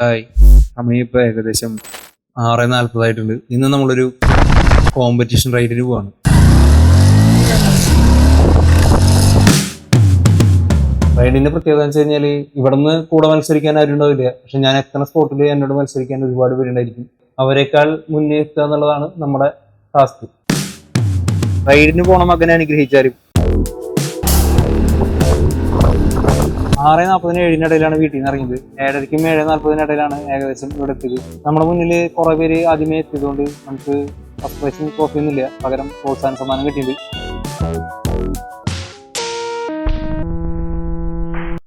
Hi സമയം ഇപ്പോൾ ഏകദേശം ആറ് നാൽപ്പതായിട്ടുണ്ട്. ഇന്ന് നമ്മളൊരു കോമ്പറ്റീഷൻ റൈഡിന് പോവാണ്. റൈഡിന്റെ പ്രത്യേകത എന്ന് വെച്ച് കഴിഞ്ഞാൽ ഇവിടുന്ന് കൂടെ മത്സരിക്കാൻ ആരും ഉണ്ടാവില്ല. പക്ഷെ ഞാൻ എത്തുന്ന സ്പോട്ടിൽ എന്നോട് മത്സരിക്കാൻ ഒരുപാട് പേരുണ്ടായിരിക്കും. അവരെക്കാൾ മുന്നേ എത്തുക എന്നുള്ളതാണ് നമ്മുടെ ടാസ്ക് റൈഡിന് പോണ മകനെ അനുഗ്രഹിച്ചാലും ആറ് നാൽപ്പതിന് ഏഴിന് ഇടയിലാണ് വീട്ടിൽ നിന്ന് ഇറങ്ങിയത്. ഏഴരയ്ക്കും ഏഴ് നാൽപ്പതിന് ഇടയിലാണ് ഏകദേശം ഇവിടെ എത്തിയത്. നമ്മുടെ മുന്നിൽ കുറെ പേര് ആദ്യമേ എത്തിയതുകൊണ്ട് നമുക്ക് ഫസ്റ്റ് പ്രൈസും ട്രോഫി പകരം പ്രോത്സാഹന സമ്മാനം കിട്ടിയിട്ടുണ്ട്.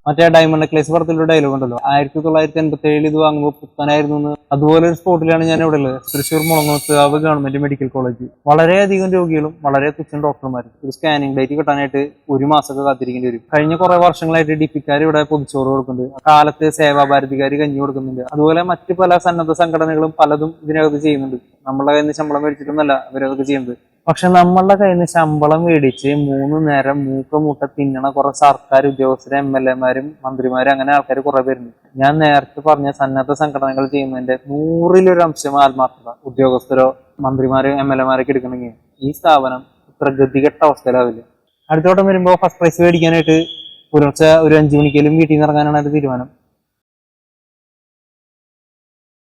മറ്റേ ഡയമണ്ട് നെക്ലേസ് പടത്തിലൊരു ഡയലോഗ് ഉണ്ടല്ലോ. ആയിരത്തി തൊള്ളായിരത്തി എൺപത്തി ഏഴിൽ ഇത് വാങ്ങുമ്പോൾ പുത്തനായിരുന്നു എന്ന്. അതുപോലെ ഒരു സ്പോട്ടിലാണ് ഞാൻ ഇവിടെ ഉള്ളത്. Thrissur Mulangothukavu government medical college വളരെയധികം രോഗികളും വളരെ തുച്ഛൻ ഡോക്ടർമാരും ഒരു സ്കാനിങ് ഡേറ്റ് കിട്ടാനായിട്ട് ഒരു മാസമൊക്കെ കാത്തിരിക്കേണ്ടി വരും. കഴിഞ്ഞ കുറെ വർഷങ്ങളായിട്ട് ഡിപ്പിക്കാർ ഇവിടെ പൊതിച്ചോറ് കൊടുക്കുന്നുണ്ട്. കാലത്ത് സേവാഭാരതിക്കാർ കഞ്ഞി കൊടുക്കുന്നുണ്ട്. അതുപോലെ മറ്റ് പല സന്നദ്ധ സംഘടനകളും പലതും ഇതിനകത്ത് ചെയ്യുന്നുണ്ട്. നമ്മളെ കയ്യിൽ നിന്ന് ശമ്പളം മേടിച്ചിട്ടൊന്നല്ല അവരതൊക്കെ ചെയ്യുന്നത്. പക്ഷെ നമ്മളുടെ കയ്യിൽ നിന്ന് ശമ്പളം മേടിച്ച് മൂന്ന് നേരം മൂക്ക മൂട്ട തിന്നണ കുറെ സർക്കാർ ഉദ്യോഗസ്ഥർ എം എൽ എമാരും മന്ത്രിമാരും അങ്ങനെ ആൾക്കാർ കുറെ പേരുണ്ട് ഞാൻ നേരത്തെ പറഞ്ഞ സന്നദ്ധ സംഘടനകൾ ചെയ്യുന്നതിന്റെ നൂറിലൊരു അംശം ആത്മാർത്ഥത ഉദ്യോഗസ്ഥരോ മന്ത്രിമാരോ എം എൽ എമാരൊക്കെ എടുക്കണമെങ്കിൽ ഈ സ്ഥാപനം ഇത്ര ഗതികെട്ട അവസ്ഥയിലാവില്ല അടുത്തോട്ടം വരുമ്പോൾ ഫസ്റ്റ് പ്രൈസ് മേടിക്കാനായിട്ട് പുലർച്ചെ ഒരു അഞ്ചു മണിക്കെങ്കിലും വീട്ടിൽ നിന്ന് ഇറങ്ങാനാണ് അത് തീരുമാനം.